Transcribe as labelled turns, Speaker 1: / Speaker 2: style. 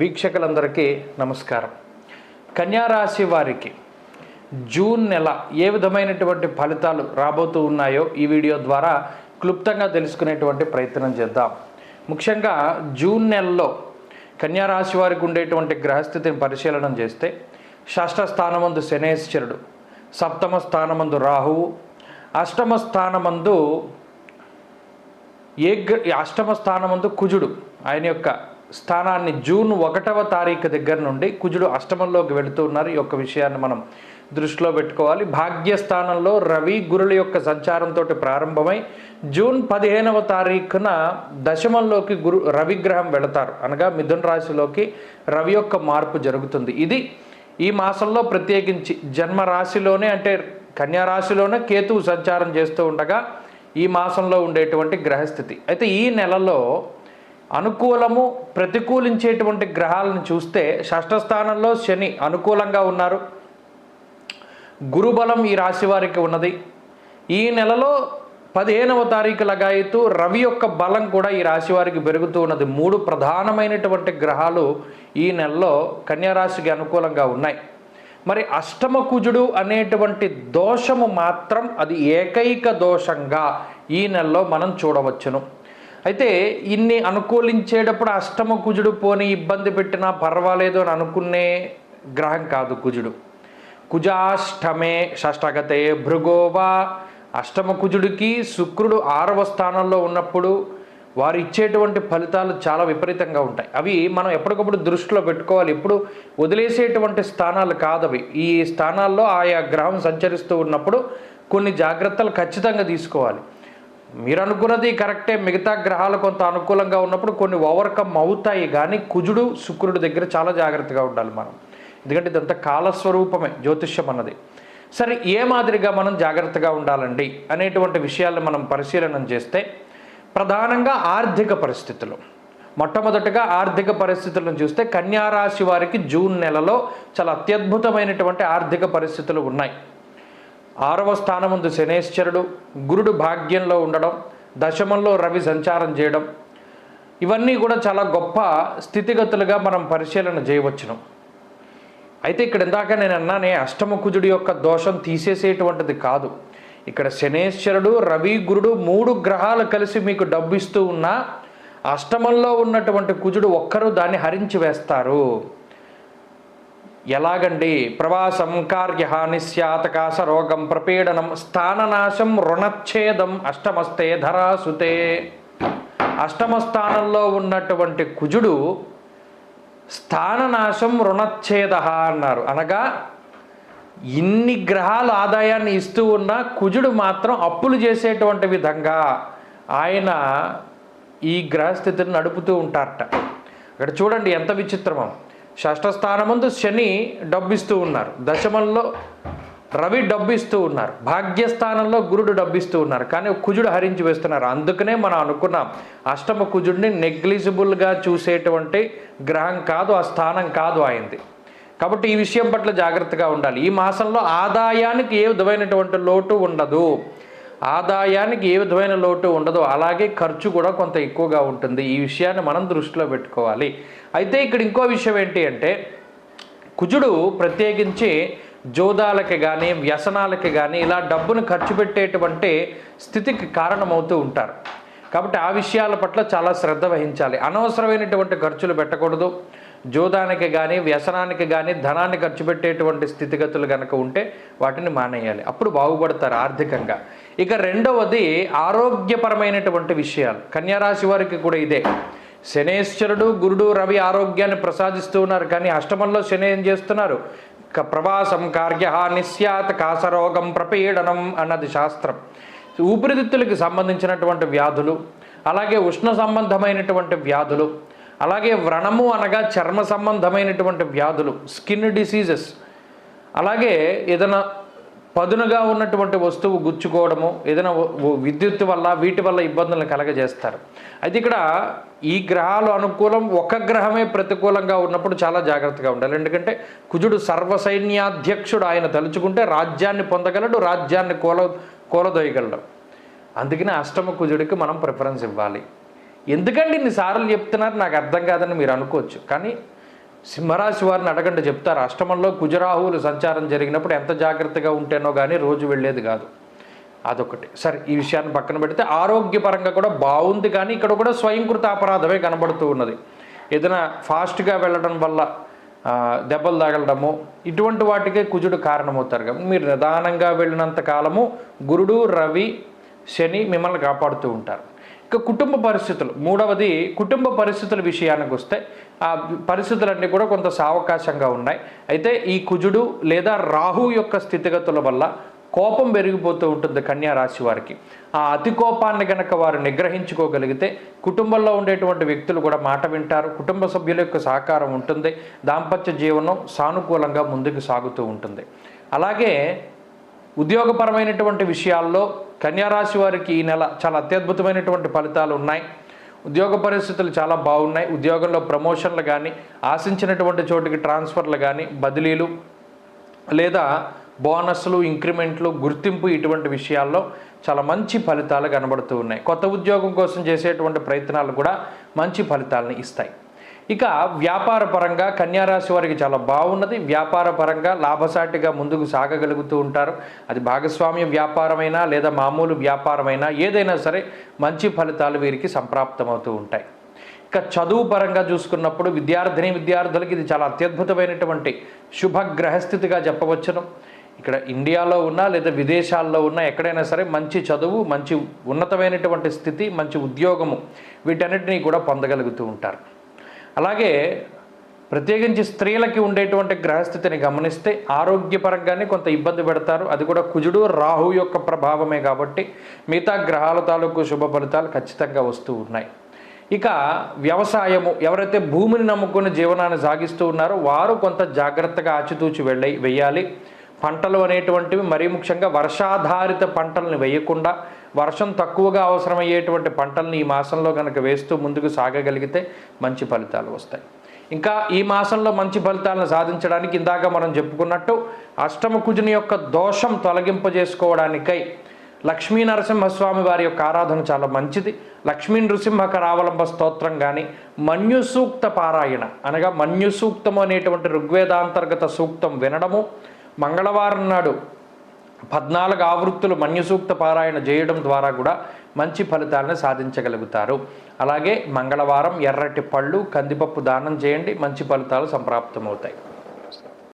Speaker 1: వీక్షకులందరికీ నమస్కారం. కన్యారాశి వారికి జూన్ నెల ఏ విధమైనటువంటి ఫలితాలు రాబోతూ ఉన్నాయో ఈ వీడియో ద్వారా క్లుప్తంగా తెలుసుకునేటువంటి ప్రయత్నం చేద్దాం. ముఖ్యంగా జూన్ నెలలో కన్యారాశి వారికి ఉండేటువంటి గ్రహస్థితిని పరిశీలన చేస్తే షష్ఠ స్థానమందు శనేశ్వరుడు సప్తమ స్థానమందు రాహువు అష్టమ స్థానమందు ఏ అష్టమ స్థానమందు కుజుడు ఆయన యొక్క స్థానాన్ని జూన్ ఒకటవ తారీఖు దగ్గర నుండి కుజుడు అష్టమంలోకి వెళుతూ ఉన్నారు. ఈ యొక్క విషయాన్ని మనం దృష్టిలో పెట్టుకోవాలి. భాగ్యస్థానంలో రవి గురుల యొక్క సంచారంతో ప్రారంభమై జూన్ పదిహేనవ తారీఖున దశమంలోకి గురు రవిగ్రహం వెళతారు. అనగా మిథున రాశిలోకి రవి యొక్క మార్పు జరుగుతుంది. ఇది ఈ మాసంలో ప్రత్యేకించి జన్మ రాశిలోనే అంటే కన్యా రాశిలోనే కేతువు సంచారం చేస్తూ ఉండగా ఈ మాసంలో ఉండేటువంటి గ్రహస్థితి. అయితే ఈ నెలలో అనుకూలము ప్రతికూలించేటువంటి గ్రహాలను చూస్తే షష్ఠస్థానంలో శని అనుకూలంగా ఉన్నారు. గురుబలం ఈ రాశి వారికి ఉన్నది. ఈ నెలలో పదిహేనవ తారీఖు లగాయతూ రవి యొక్క బలం కూడా ఈ రాశి వారికి పెరుగుతూ ఉన్నది. మూడు ప్రధానమైనటువంటి గ్రహాలు ఈ నెలలో కన్యారాశికి అనుకూలంగా ఉన్నాయి. మరి అష్టమ కుజుడు అనేటువంటి దోషము మాత్రం అది ఏకైక దోషంగా ఈ నెలలో మనం చూడవచ్చును. అయితే ఇన్ని అనుకూలించేటప్పుడు అష్టమ కుజుడు పోని ఇబ్బంది పెట్టినా పర్వాలేదు అని అనుకునే గ్రహం కాదు కుజుడు. కుజాష్టమే షష్టగతే భృగోవా అష్టమ కుజుడికి శుక్రుడు ఆరవ స్థానంలో ఉన్నప్పుడు వారు ఇచ్చేటువంటి ఫలితాలు చాలా విపరీతంగా ఉంటాయి. అవి మనం ఎప్పటికప్పుడు దృష్టిలో పెట్టుకోవాలి. ఇప్పుడు వదిలేసేటువంటి స్థానాలు కాదవి. ఈ స్థానాల్లో ఆయా గ్రహం సంచరిస్తూ ఉన్నప్పుడు కొన్ని జాగ్రత్తలు ఖచ్చితంగా తీసుకోవాలి. మీరు అనుకున్నది కరెక్టే. మిగతా గ్రహాలు కొంత అనుకూలంగా ఉన్నప్పుడు కొన్ని ఓవర్కమ్ అవుతాయి కానీ కుజుడు శుక్రుడి దగ్గర చాలా జాగ్రత్తగా ఉండాలి మనం. ఎందుకంటే ఇదంతా కాలస్వరూపమే జ్యోతిష్యం అన్నది. సరే ఏ మాదిరిగా మనం జాగ్రత్తగా ఉండాలండి అనేటువంటి విషయాలను మనం పరిశీలనం చేస్తే ప్రధానంగా ఆర్థిక పరిస్థితులు. మొట్టమొదటగా ఆర్థిక పరిస్థితులను చూస్తే కన్యారాశి వారికి జూన్ నెలలో చాలా అత్యద్భుతమైనటువంటి ఆర్థిక పరిస్థితులు ఉన్నాయి. ఆరవ స్థానముందు శనేశ్వరుడు గురుడు భాగ్యంలో ఉండడం దశమంలో రవి సంచారం చేయడం ఇవన్నీ కూడా చాలా గొప్ప స్థితిగతులుగా మనం పరిశీలన చేయవచ్చును. అయితే ఇక్కడ ఇందాక నేను అన్నానే అష్టమ కుజుడి యొక్క దోషం తీసేసేటువంటిది కాదు. ఇక్కడ శనేశ్వరుడు రవి గురుడు మూడు గ్రహాలు కలిసి మీకు డబ్బు ఇస్తూ ఉన్నా అష్టమంలో ఉన్నటువంటి కుజుడు ఒక్కరు దాన్ని హరించి వేస్తారు. ఎలాగండి? ప్రవాసం కార్యహాని స్యాతకాశ రోగం ప్రపీడనం స్థాననాశం రుణచ్ఛేదం అష్టమస్తే ధరాసుతే. అష్టమ స్థానంలో ఉన్నటువంటి కుజుడు స్థాననాశం రుణచ్ఛేద అన్నారు. అనగా ఇన్ని గ్రహాలు ఆదాయాన్ని ఇస్తూ ఉన్న కుజుడు మాత్రం అప్పులు చేసేటువంటి విధంగా ఆయన ఈ గ్రహస్థితిని నడుపుతూ ఉంటారట. ఇక్కడ చూడండి ఎంత విచిత్రమో. షష్టస్థానమందు శని డబ్బిస్తూ ఉన్నారు. దశమంలో రవి డబ్బిస్తూ ఉన్నారు. భాగ్యస్థానంలో గురుడు డబ్బిస్తూ ఉన్నారు. కానీ కుజుడు హరించి వేస్తున్నారు. అందుకనే మనం అనుకున్నాం అష్టమ కుజుడిని నెగ్లిజిబుల్గా చూసేటువంటి గ్రహం కాదు ఆ స్థానం కాదు అయింది కాబట్టి ఈ విషయం పట్ల జాగ్రత్తగా ఉండాలి. ఈ మాసంలో ఆదాయానికి ఏ విధమైనటువంటి లోటు ఉండదు. ఆదాయానికి ఏ విధమైన లోటు ఉండదు అలాగే ఖర్చు కూడా కొంత ఎక్కువగా ఉంటుంది. ఈ విషయాన్ని మనం దృష్టిలో పెట్టుకోవాలి. అయితే ఇక్కడ ఇంకో విషయం ఏంటి అంటే కుజుడు ప్రత్యేకించి జోదాలకి కానీ వ్యసనాలకి కానీ ఇలా డబ్బును ఖర్చు పెట్టేటువంటి స్థితికి కారణమవుతూ ఉంటారు. కాబట్టి ఆ విషయాల పట్ల చాలా శ్రద్ధ వహించాలి. అనవసరమైనటువంటి ఖర్చులు పెట్టకూడదు. జోదానికి కానీ వ్యసనానికి కానీ ధనాన్ని ఖర్చు పెట్టేటువంటి స్థితిగతులు కనుక ఉంటే వాటిని మానేయాలి. అప్పుడు బాగుపడతారు ఆర్థికంగా. ఇక రెండవది ఆరోగ్యపరమైనటువంటి విషయాలు. కన్యారాశి వారికి కూడా ఇదే. శనేశ్వరుడు గురుడు రవి ఆరోగ్యాన్ని ప్రసాదిస్తూ ఉన్నారు. కానీ అష్టమంలో శని ఏం చేస్తున్నారు? క- ప్రవాసం కార్య నిస్యాత్ కాసరోగం ప్రపీడనం అన్నది శాస్త్రం. ఊపిరితిత్తులకి సంబంధించినటువంటి వ్యాధులు అలాగే ఉష్ణ సంబంధమైనటువంటి వ్యాధులు అలాగే వ్రణము అనగా చర్మ సంబంధమైనటువంటి వ్యాధులు స్కిన్ డిసీజెస్. అలాగే ఏదైనా పదునుగా ఉన్నటువంటి వస్తువు గుచ్చుకోవడము ఏదైనా విద్యుత్తు విద్యుత్ వల్ల వీటి వల్ల ఇబ్బందులను కలగజేస్తారు. అయితే ఇక్కడ ఈ గ్రహాలు అనుకూలం ఒక గ్రహమే ప్రతికూలంగా ఉన్నప్పుడు చాలా జాగ్రత్తగా ఉండాలి. ఎందుకంటే కుజుడు సర్వసైన్యాధ్యక్షుడు ఆయన తలుచుకుంటే రాజ్యాన్ని పొందగలడు రాజ్యాన్ని కూల కూలదోయగలడు. అందుకనే అష్టమ కుజుడికి మనం ప్రిఫరెన్స్ ఇవ్వాలి. ఎందుకండి ఇన్నిసార్లు చెప్తున్నారు? నాకు అర్థం కాదని మీరు అనుకోవచ్చు. కానీ సింహరాశి వారిని అడగండి చెప్తారు. అష్టమంలో కుజరాహువులు సంచారం జరిగినప్పుడు ఎంత జాగ్రత్తగా ఉంటేనో కానీ రోజు వెళ్ళేది కాదు. అదొకటి. సరే ఈ విషయాన్ని పక్కన పెడితే ఆరోగ్యపరంగా కూడా బాగుంది కానీ ఇక్కడ కూడా స్వయంకృత అపరాధమే కనబడుతూ ఉన్నది. ఏదైనా ఫాస్ట్గా వెళ్ళడం వల్ల దెబ్బలు తగలడము ఇటువంటి వాటికే కుజుడు కారణమవుతారు కాబట్టి మీరు నిదానంగా వెళ్ళినంత కాలము గురుడు రవి శని మిమ్మల్ని కాపాడుతూ ఉంటారు. ఇక కుటుంబ పరిస్థితులు. మూడవది కుటుంబ పరిస్థితుల విషయానికి వస్తే ఆ పరిస్థితులన్నీ కూడా కొంత సావకాశంగా ఉన్నాయి. అయితే ఈ కుజుడు లేదా రాహు యొక్క స్థితిగతుల వల్ల కోపం పెరిగిపోతూ ఉంటుంది కన్యా రాశి వారికి. ఆ అతి కోపాన్ని గనక వారు నిగ్రహించుకోగలిగితే కుటుంబంలో ఉండేటువంటి వ్యక్తులు కూడా మాట వింటారు. కుటుంబ సభ్యుల యొక్క సహకారం ఉంటుంది. దాంపత్య జీవనం సానుకూలంగా ముందుకు సాగుతూ ఉంటుంది. అలాగే ఉద్యోగపరమైనటువంటి విషయాల్లో కన్యారాశి వారికి ఈ నెల చాలా అత్యద్భుతమైనటువంటి ఫలితాలు ఉన్నాయి. ఉద్యోగ పరిస్థితులు చాలా బాగున్నాయి. ఉద్యోగంలో ప్రమోషన్లు కానీ ఆశించినటువంటి చోటికి ట్రాన్స్ఫర్లు కానీ బదిలీలు లేదా బోనస్లు ఇంక్రిమెంట్లు గుర్తింపు ఇటువంటి విషయాల్లో చాలా మంచి ఫలితాలు కనబడుతూ ఉన్నాయి. కొత్త ఉద్యోగం కోసం చేసేటువంటి ప్రయత్నాలు కూడా మంచి ఫలితాలను ఇస్తాయి. ఇక వ్యాపార పరంగా కన్యారాశి వారికి చాలా బాగున్నది. వ్యాపార పరంగా లాభసాటిగా ముందుకు సాగగలుగుతూ ఉంటారు. అది భాగస్వామ్య వ్యాపారమైనా లేదా మామూలు వ్యాపారమైనా ఏదైనా సరే మంచి ఫలితాలు వీరికి సంప్రాప్తమవుతూ ఉంటాయి. ఇక చదువు పరంగా చూసుకున్నప్పుడు విద్యార్థిని విద్యార్థులకి ఇది చాలా అత్యద్భుతమైనటువంటి శుభగ్రహస్థితిగా చెప్పవచ్చును. ఇక్కడ ఇండియాలో ఉన్నా లేదా విదేశాల్లో ఉన్నా ఎక్కడైనా సరే మంచి చదువు మంచి ఉన్నతమైనటువంటి స్థితి మంచి ఉద్యోగము వీటన్నిటినీ కూడా పొందగలుగుతూ ఉంటారు. అలాగే ప్రత్యేకించి స్త్రీలకి ఉండేటువంటి గ్రహస్థితిని గమనిస్తే ఆరోగ్యపరంగానే కొంత ఇబ్బంది పెడతారు. అది కూడా కుజుడు రాహు యొక్క ప్రభావమే కాబట్టి మిగతా గ్రహాల తాలూకు శుభ ఫలితాలు ఖచ్చితంగా వస్తూ ఉన్నాయి. ఇక వ్యవసాయము ఎవరైతే భూమిని నమ్ముకుని జీవనాన్ని సాగిస్తూ ఉన్నారో వారు కొంత జాగ్రత్తగా ఆచితూచి వెళ్ళి వెయ్యాలి. పంటలు అనేటువంటివి మరీ ముఖ్యంగా వర్షాధారిత పంటల్ని వేయకుండా వర్షం తక్కువగా అవసరమయ్యేటువంటి పంటల్ని ఈ మాసంలో కనుక వేస్తూ ముందుకు సాగగలిగితే మంచి ఫలితాలు వస్తాయి. ఇంకా ఈ మాసంలో మంచి ఫలితాలను సాధించడానికి ఇందాక మనం చెప్పుకున్నట్టు అష్టమ కుజుని యొక్క దోషం తొలగింపజేసుకోవడానికై లక్ష్మీ నరసింహస్వామి వారి యొక్క ఆరాధన చాలా మంచిది. లక్ష్మీ నృసింహ కరావలంబ స్తోత్రం కానీ మన్యు సూక్త పారాయణ అనగా మన్యు సూక్తము అనేటువంటి ఋగ్వేదాంతర్గత సూక్తం వినడము మంగళవారం నాడు పద్నాలుగు ఆవృత్తులు మన్యుసూక్త పారాయణ చేయడం ద్వారా కూడా మంచి ఫలితాలను సాధించగలుగుతారు. అలాగే మంగళవారం ఎర్రటి పళ్ళు కందిపప్పు దానం చేయండి మంచి ఫలితాలు సంప్రాప్తమవుతాయి.